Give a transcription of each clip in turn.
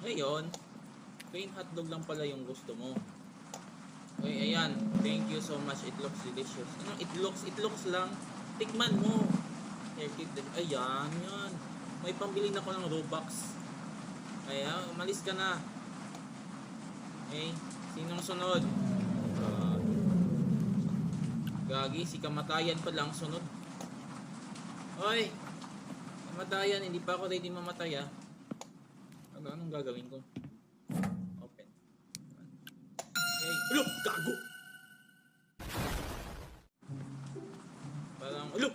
Ngayon, plain hotdog lang pala yung gusto mo. Okay, ayan. Thank you so much. It looks delicious. Ano? It looks, it looks lang. Tikman mo. Here, keep the... Ayan, yan. May pambili na ko ng Robux. Kaya, umalis ka na. Okay, sinong sunod? Ah, gagi, si kamatayan pa lang sunod. Hoy! Kamatayan, hindi pa ako ready mamatay ah. Ano, anong gagawin ko? Open. Okay. Alo! Gago! Parang, alo!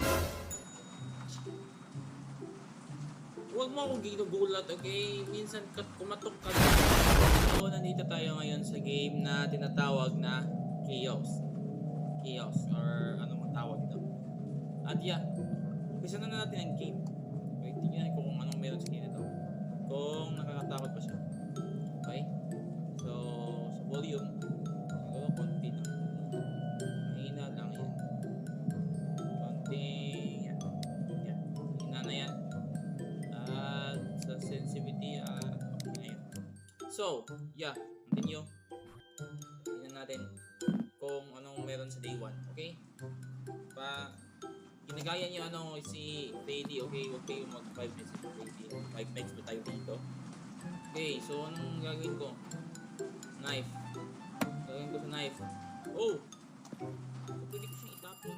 Huwag mo akong ginugulat, okay? Minsan kumatok ka. So, nandito tayo ngayon sa game na tinatawag na Chaos. Chaos, or ano mang tawag ito. At yeah, umpisa na natin ang game. Wait, tingnan ko kung anong meron sa game ito. Kung nakakatakot pa siya. Okay? So, sa volume, siguro konti lang. Mahina lang yan. Konting, yan. Yan. Mahina na yan. At sa sensitivity, ah, okay na yun. So, yeah, continue. Tingnan natin kung anong meron sa day 1, okay? Pa, ginagaya niyo ano si Freddy, okay? Kayong mag 5 minutes si Freddy. 5 minutes pa tayo dito. Okay, so anong gagawin ko? Knife. Gagawin ko sa knife. Oh! Pwede ko siyang itapon.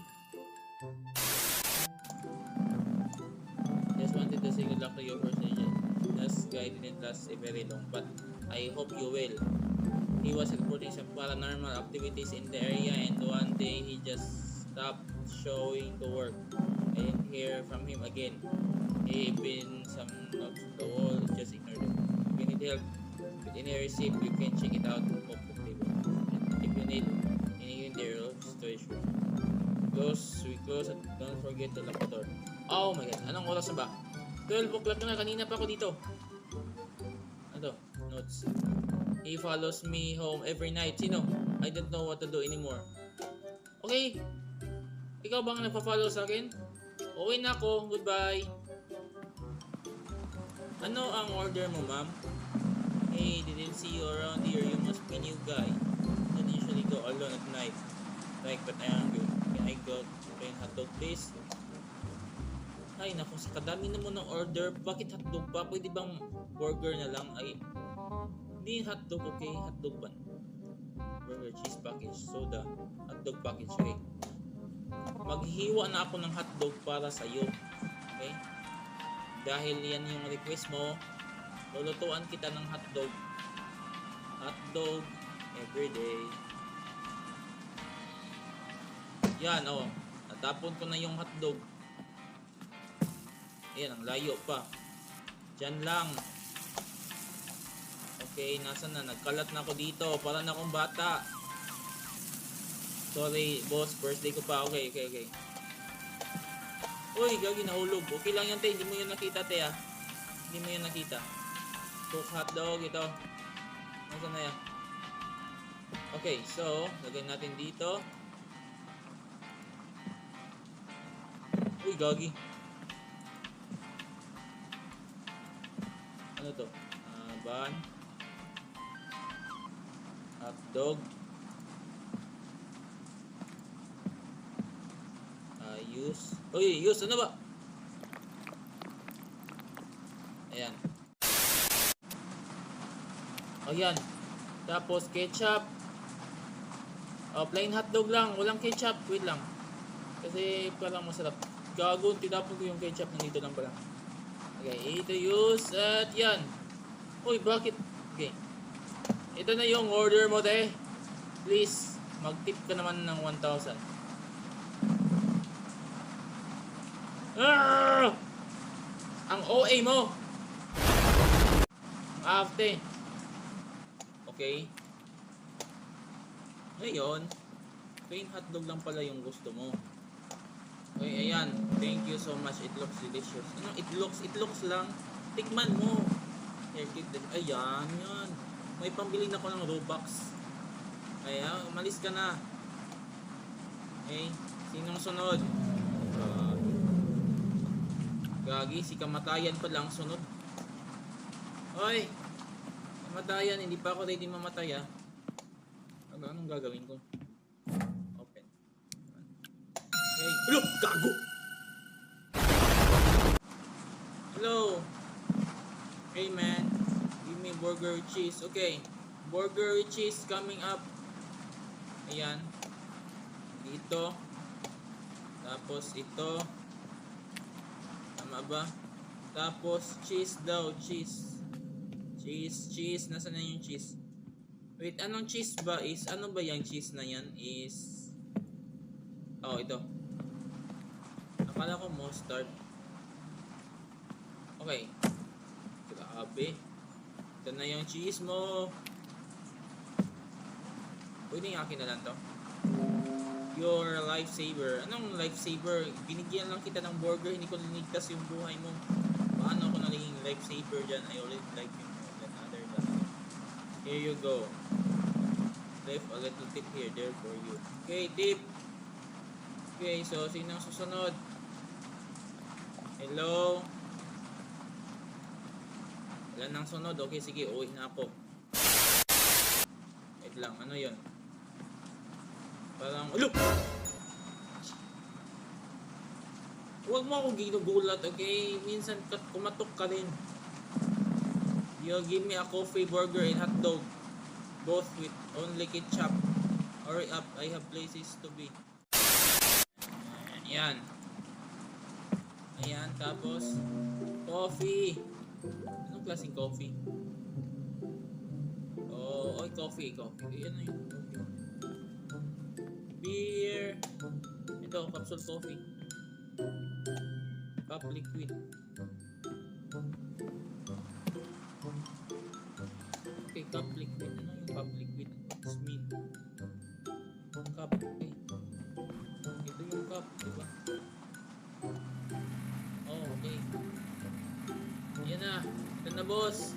Just wanted to say good luck to your first agent. This guy didn't last a very long, but I hope you will. He was reporting some paranormal activities in the area and one day he just stopped showing to work. I didn't hear from him again. He been some knocks on the just ignored it. Need help with any receipt, you can check it out of the table. And if you need anything there, storage room. Close, we close at don't forget to lock the door. Oh my god, anong oras na ba? 12 o'clock na, kanina pa ako dito. Ano? Notes. He follows me home every night. Sino? I don't know what to do anymore. Okay. Ikaw bang nagpa-follow sa akin? Uwi na ako. Goodbye. Ano ang order mo, ma'am? Hey, didn't see you around here. You must be new guy. Don't usually go alone at night. Like, but I am good. Can I go plain hotdog, please? Ay, naku, sa kadami na mo ng order, bakit hotdog pa? Pwede bang burger na lang? Ay, hindi hotdog, okay? Hotdog ban. Burger, cheese package, soda, hotdog package, okay? Maghiwa na ako ng hotdog para sa iyo. Okay? Dahil yan yung request mo, lulutuan kita ng hotdog. Hotdog everyday. Yan, oh. Natapon ko na yung hotdog. Ayan, ang layo pa. Diyan lang. Okay, nasa na? Nagkalat na ako dito. Para na akong bata. Sorry, boss. Birthday ko pa. Okay, okay, okay. Uy, gagi, nahulog. Okay lang yan, te. Hindi mo yun nakita, te, ah. Hindi mo yun nakita. Cook hotdog, ito. Nasaan na yan? Okay, so, lagay natin dito. Uy, gagi. Ano to? Ah, ban. Hotdog. Ah, use. Uy, use. Ano ba? Ayan. Ayan. Tapos ketchup. Oh, plain hotdog lang. Walang ketchup. Wait lang. Kasi parang masarap. Gago, tinapon ko yung ketchup. Nandito lang pala. Okay, ito use at yan. Uy, bakit? Okay. Ito na yung order mo, te. Please, mag-tip ka naman ng 1,000. Ah! Ang OA mo! After. Okay. Ngayon, plain hotdog lang pala yung gusto mo. Okay, ayan. Thank you so much. It looks delicious. Ano? It looks, it looks lang. Tikman mo. Here, keep the... Ayan, yan. May pambili na ko ng Robux. Kaya, umalis ka na. Okay? Sinong sunod? Gagi, si kamatayan pa lang sunod. Hoy! Kamatayan, hindi pa ako ready mamatay ah. Ano, anong gagawin ko? Open. Okay. Hello! Gago! Hello! Hey man, give me burger cheese. Okay. Burger cheese coming up. Ayan. Dito. Tapos ito. Tama ba? Tapos cheese daw, cheese. Cheese, cheese. Nasaan na yung cheese? Wait, anong cheese ba is? Ano ba yung cheese na yan is? Oh, ito. Akala ko mustard. Okay. Grabe. Ito na yung cheese mo. Pwede yung akin na lang to. Your lifesaver. Anong lifesaver? Binigyan lang kita ng burger, hindi ko linigtas yung buhay mo. Paano ako naging lifesaver dyan? I already like you more than other than Here you go. Left a little tip here, there for you. Okay, tip. Okay, so sinong susunod? Hello? Wala nang sunod. Okay, sige, uwi na ako. Wait lang, ano yon? Parang, ulo! Huwag mo akong ginugulat, okay? Minsan kumatok ka rin. You give me a coffee burger and hot dog. Both with only ketchup. Hurry up, I have places to be. Ayan. Ayan, tapos, coffee. Anong klaseng coffee? Oh, oy, coffee, coffee. Ano yun? Coffee. Beer. Ito, capsule coffee. Cup liquid. Okay, cup liquid. Ano yung cup liquid? It's mean. Cup, okay. Ito yung cup, di? Oh, okay. Yan na. Ito na, boss.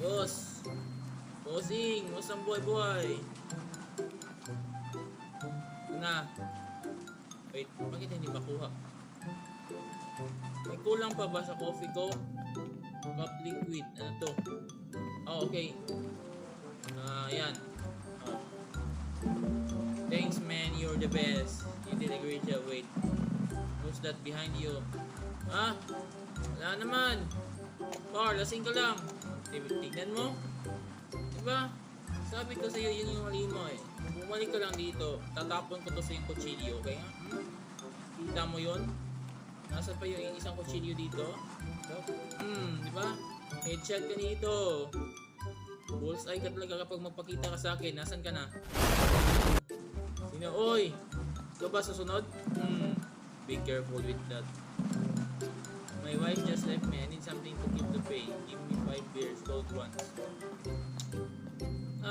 Boss. Bossing. Boss ang buhay-buhay. Na. Wait, bakit hindi makuha? May kulang pa ba sa coffee ko? Cup liquid. Ano to? Oh, okay. Ah, yan. Oh. Thanks, man. You're the best. You did a great job. Wait. Who's that behind you? Ah? Wala naman. Par, lasing ka lang. Tig- Tignan mo. Diba? Sabi ko sa'yo, yun yung mali mo eh. Bumalik ka lang dito. Tatapon ko to sa yung kutsilyo, okay? Kita mo yun? Nasa pa yung isang kutsilyo dito? Ito? Hmm, di ba? Headshot ka dito. Bullseye ka talaga kapag magpakita ka sa akin. Nasaan ka na? Sino? Oy! Ikaw ba susunod? Hmm. Be careful with that. My wife just left me. I need something to keep the pay. Give me five beers, cold ones.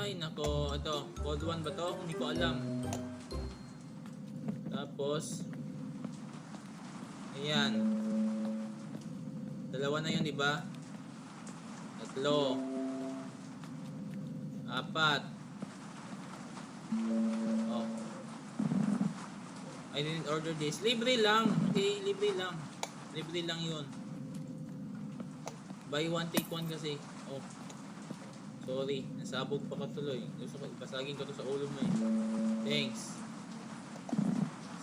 Ay, nako. Ito, cold one ba to? Hindi ko alam. Tapos, ayan. Dalawa na yun, di ba? Tatlo. Apat. Oh. I didn't order this. Libre lang. Okay, libre lang. Libre lang yun. Buy one, take one kasi. Oh. Sorry, nasabog pa ka tuloy. Gusto ko, ipasagin ko to sa ulo mo eh. Thanks.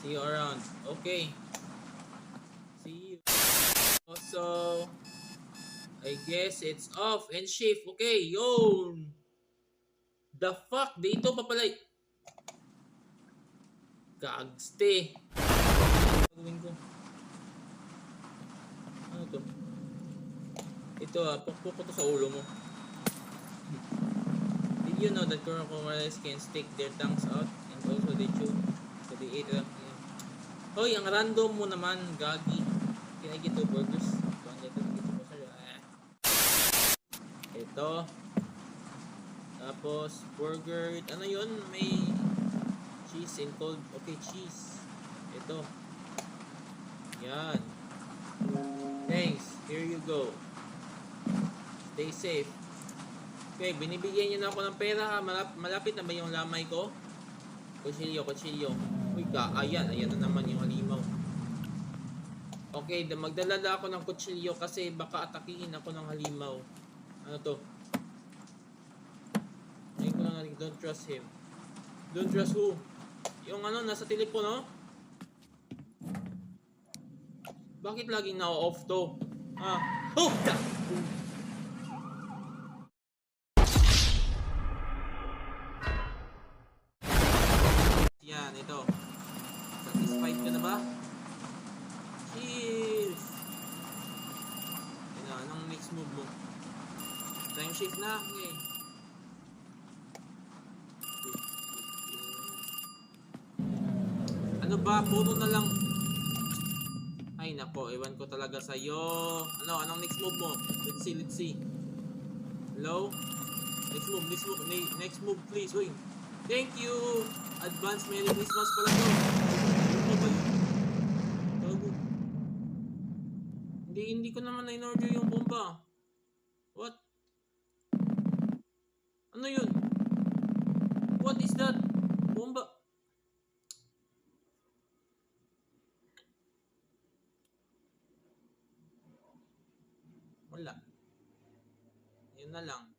See you around. Okay. See you. Also, I guess it's off and shift. Okay, yun. The fuck? Dito pa pala. Gagste. Gagawin ko. Ano to? Ito ah, pukpuk ko to sa ulo mo. You know that crocodiles can stick their tongues out and also they chew? So they ate them. Hoy, ang random mo naman, Gagi. Two burgers? One letter, get two burgers. Ah. Ito. Tapos, burger. Ano yun? May cheese and cold. Okay, cheese. Ito. Yan. Thanks. Here you go. Stay safe. Okay, binibigyan niyo na ako ng pera ha. Malap, malapit na ba yung lamay ko? Kutsilyo, kutsilyo. Uy, ka, ayan, ayan na naman yung halimaw. Okay, da- magdala na ako ng kutsilyo kasi baka atakihin ako ng halimaw. Ano to? Ngayon ko lang don't trust him. Don't trust who? Yung ano, nasa telepono? Bakit laging na-off to? Ah. Oh! Ba? Cheers! Ano, anong next move mo? Time shift na. Okay. Ano ba? Puro na lang. Ay nako, ewan ko talaga sa'yo. Ano, anong next move mo? Let's see, let's see. Hello? Next move, next move, ne- next move please. Uy. Thank you! Advance Merry Christmas pala to. Ano ba yun? Gago. Hindi, hindi ko naman na-in-order yung bomba. What? Ano yun? What is that? Bomba? Wala. Yun na lang.